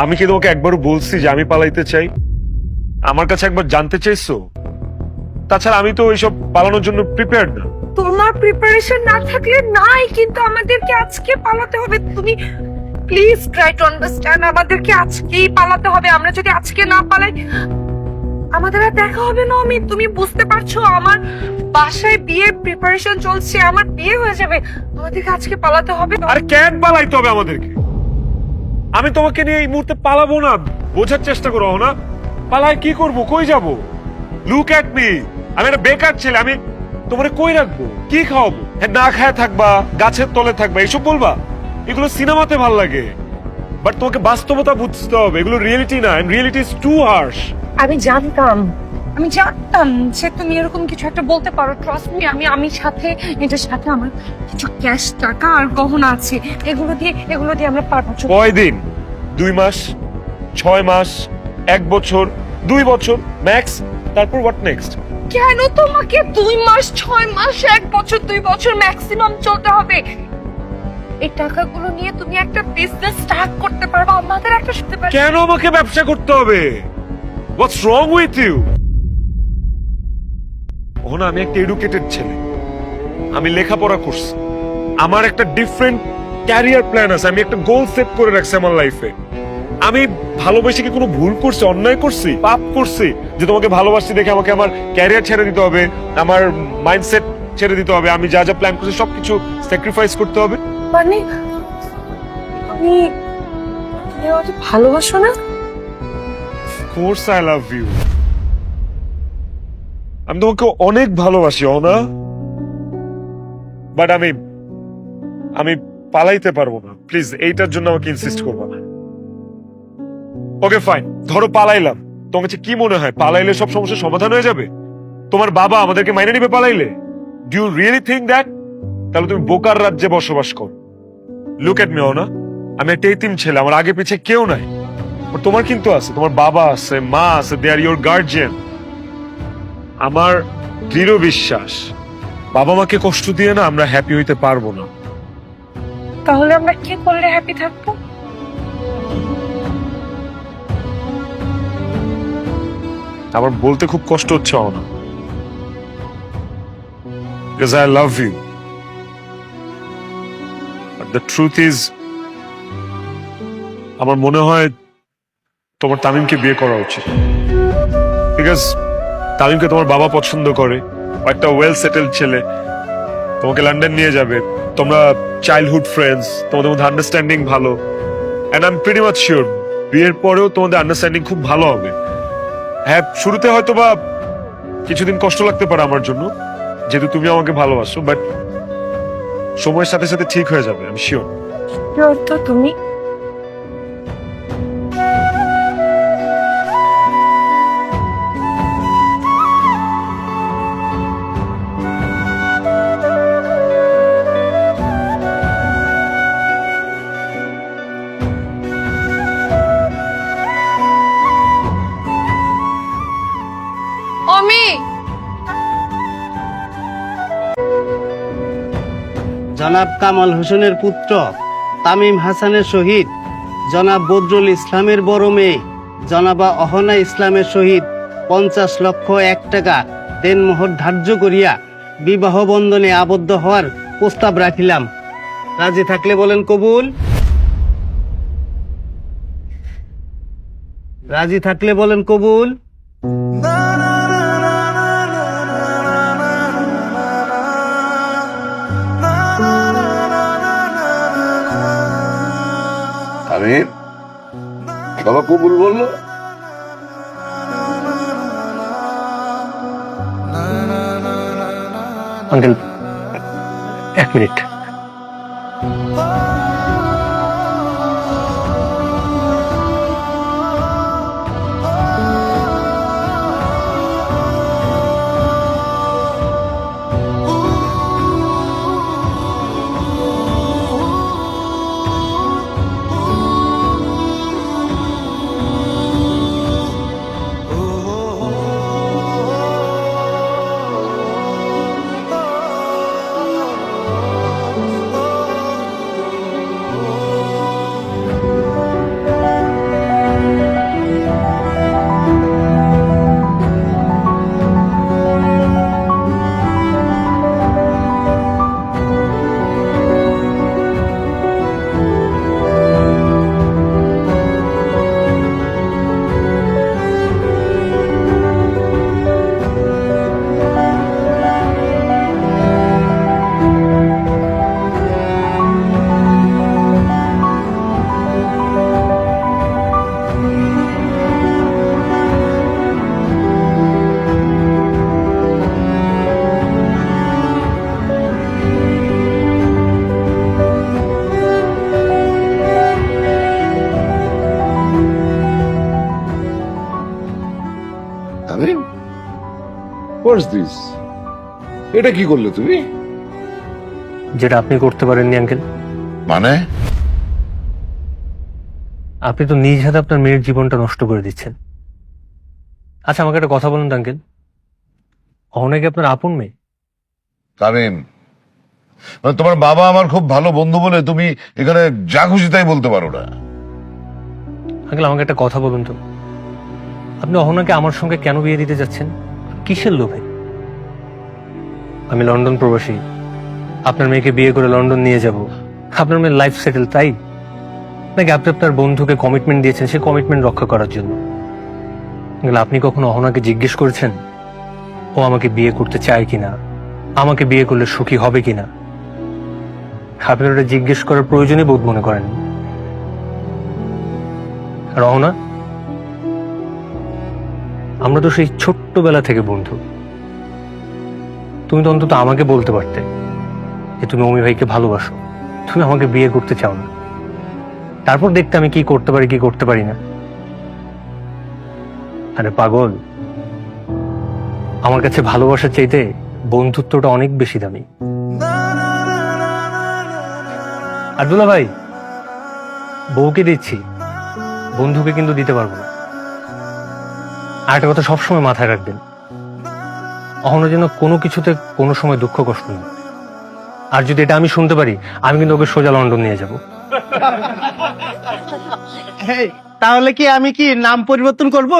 আমি কি তোমাকে একবারও বলছি যে আমি পালাইতে চাই? আমার কাছে একবার জানতে চাইছো? তাছাড়া আমি তো এইসব পালানোর জন্য প্রিপেয়ার্ড না। তোমার প্রিপারেশন না থাকলে নাই কিন্তু আমাদেরকে আজকে পালাতে হবে। তুমি প্লিজ ট্রাই টু আন্ডারস্ট্যান্ড আমাদেরকে আজকেই পালাতে হবে। আমরা যদি আজকে না পালাই আমাদের আর দেখা হবে না আমি তুমি বুঝতে পারছ আমার বাসায় বিয়ের প্রিপারেশন চলছে আমার বিয়ে হয়ে যাবে। আমাদেরকে আজকে পালাতে হবে। আর ক্যান পালাইতে হবে আমাদেরকে? আমি তোমাকে নিয়ে এই মুহূর্তে পালাবো না। বোঝার চেষ্টা করো না পালায় কি করব? কই যাব? লুক অ্যাট মি আমি একটা বেকার ছেলে, আমি তোমারে কই রাখব? কি খাওয়াবো? হ্যাঁ না খায় থাকবা, গাছের তলে থাকবা, এসব বলবা? এগুলো সিনেমাতে ভালো লাগে। বাট তোমাকে বাস্তবতা বুঝতে হবে। এগুলো রিয়েলিটি না রিয়েলিটি ইজ টু হার্শ আমি জানতাম। আমি জানতাম যে তুমি এরকম কিছু একটা বলতে পারো ট্রাস্ট মি আমি আমি সাথে এটার সাথে আমার কিছু ক্যাশ টাকা আর গহনা আছে। এগুলো দিয়ে এগুলো দিয়ে আমরা পারব। কয় দিন? দুই মাস? ছয় মাস? এক বছর? দুই বছর? ম্যাক্স তারপর হোয়াট নেক্সট কেন তোমাকে দুই মাস ছয় মাস এক বছর দুই বছর ম্যাক্সিমাম চলতে হবে? এই টাকাগুলো নিয়ে তুমি একটা বিজনেস স্টার্ট করতে পারবে আমাদের একটা শুনতে পারবে। কেন আমাকে ব্যবসা করতে হবে? হোয়াটস রং উইথ ইউ ও আমি একটা এডুকেটেড ছেলে। আমি লেখাপড়া করছি। আমার একটা ডিফারেন্ট ক্যারিয়ার প্ল্যান আছে। আমি একটা গোল সেট করে রাখছি আমার লাইফে আমি ভালোবেসে কি কোনো ভুল করছি অন্যায় করছি? পাপ করছি? যে তোমাকে ভালোবাসছি দেখে আমাকে আমার ক্যারিয়ার ছেড়ে দিতে হবে আমার মাইন্ডসেট ছেড়ে দিতে হবে আমি যা যা প্ল্যান করছি সবকিছু স্যাক্রিফাইস করতে হবে। মানে তুমি ভালোবাসো না? কোর্স আই লাভ ইউ আমি তোমাকে অনেক ভালোবাসি অনা বাট আমি আমি পালাইতে পারব না। প্লিজ এইটার জন্য আমাকে ইনসিস্ট করব। না ওকে ফাইন ধরো পালাইলাম। তোমার কাছে কি মনে হয়? পালাইলে সব সমস্যার সমাধান হয়ে যাবে? তোমার বাবা আমাদেরকে মাইনে নিবে পালাইলে? Do you really think that তাহলে তুমি বোকার রাজ্যে বসবাস করো। লুক এট মি অনা আমি একটা এতিম ছেলে, আমার আগে পিছে কেউ নাই। তোমার কিন্তু আছে, তোমার বাবা আছে, মা আছে দে আর ইউর গার্জিয়ান আমার দৃঢ় বিশ্বাস বাবা মাকে কষ্ট দিয়ে না আমরা হ্যাপি হইতে পারব না। তাহলে আমরা কি করলে হ্যাপি থাকব? আমার বলতে খুব কষ্ট হচ্ছে না because I love you the truth is আমার মনে হয় তোমার তামিমকে বিয়ে করা উচিত। বিকজ তামিমকে তোমার বাবা পছন্দ করে। একটা ওয়েল সেটেলড ছেলে। তোমাকে লন্ডন নিয়ে যাবে। তোমরা চাইল্ডহুড ফ্রেন্ডস তোমাদের মধ্যে আন্ডারস্ট্যান্ডিং ভালো। And I am pretty much sure বিয়ের পরেও তোমাদের আন্ডারস্ট্যান্ডিং খুব ভালো হবে। হ্যাঁ শুরুতে হয়তো বা কিছুদিন কষ্ট লাগতে পারে আমার জন্য, যেহেতু তুমি আমাকে ভালোবাসো বাট সময়ের সাথে সাথে ঠিক হয়ে যাবে আমি শিওর তুমি অমি! জনাব কামাল হোসেনের পুত্র তামিম হাসানের শহীদ জনাব বদরুল ইসলামের বড় মেয়ে জনাবা অহনা ইসলামের শহীদ পঞ্চাশ লক্ষ এক টাকা দেনমোহর ধার্য করিয়া বিবাহ বন্ধনে আবদ্ধ হওয়ার প্রস্তাব রাখিলাম। রাজি থাকলে বলেন কবুল। রাজি থাকলে বলেন কবুল। আরে বাবা কবুল বলল আঙ্কেল এক মিনিট। হোয়াটস দিস এটা কি করলে তুমি? যেটা আপনি করতে পারেননি আঙ্কেল। মানে? আপনি তো নিজ হাতে আপনার মেয়ের জীবনটা নষ্ট করে দিচ্ছেন। আচ্ছা আমাকে একটা কথা বলুন তো আঙ্কেল। অনেকে আপনার আপন মেয়ে? তামিম মানে তোমার বাবা আমার খুব ভালো বন্ধু বলে তুমি এখানে যা খুশি তাই বলতে পারো না। আঙ্কেল আমাকে একটা কথা বলুন তো। আপনি অহনাকে আমার সঙ্গে কেন বিয়ে দিতে যাচ্ছেন? কিসের লোভে? আমি লন্ডন প্রবাসী। আপনার মেয়েকে বিয়ে করে লন্ডন নিয়ে যাব। আপনার মেয়ের লাইফ সেটেল তাই? নাকি আপনি আপনার বন্ধুকে কমিটমেন্ট দিয়েছেন, সে কমিটমেন্ট রক্ষা করার জন্য? আপনি কখনো অহনাকে জিজ্ঞেস করেছেন, ও আমাকে বিয়ে করতে চায় কিনা? আমাকে বিয়ে করলে সুখী হবে কিনা? আপনি ওটা জিজ্ঞেস করার প্রয়োজনই বোধ মনে করেন। রহনা আমরা তো সেই ছোট্টবেলা থেকে বন্ধু। তুমি তো অন্তত আমাকে বলতে পারতে যে তুমি অমি ভাইকে ভালোবাসো। তুমি আমাকে বিয়ে করতে চাও না। তারপর দেখতে আমি কি করতে পারি, কি করতে পারি না। আরে পাগল, আমার কাছে ভালোবাসার চাইতে বন্ধুত্বটা অনেক বেশি দামি। আর আব্দুল্লা ভাই, বউকে দিচ্ছি, বন্ধুকে কিন্তু দিতে পারব না। আর একটা কথা সবসময় মাথায় রাখবেন। কখনো যেন কোনো কিছুতে কোনো সময় দুঃখ কষ্ট নেই। আর যদি এটা আমি শুনতে পারি আমি কিন্তু ওকে সোজা লন্ডন নিয়ে যাব। তাহলে কি আমি কি নাম পরিবর্তন করব?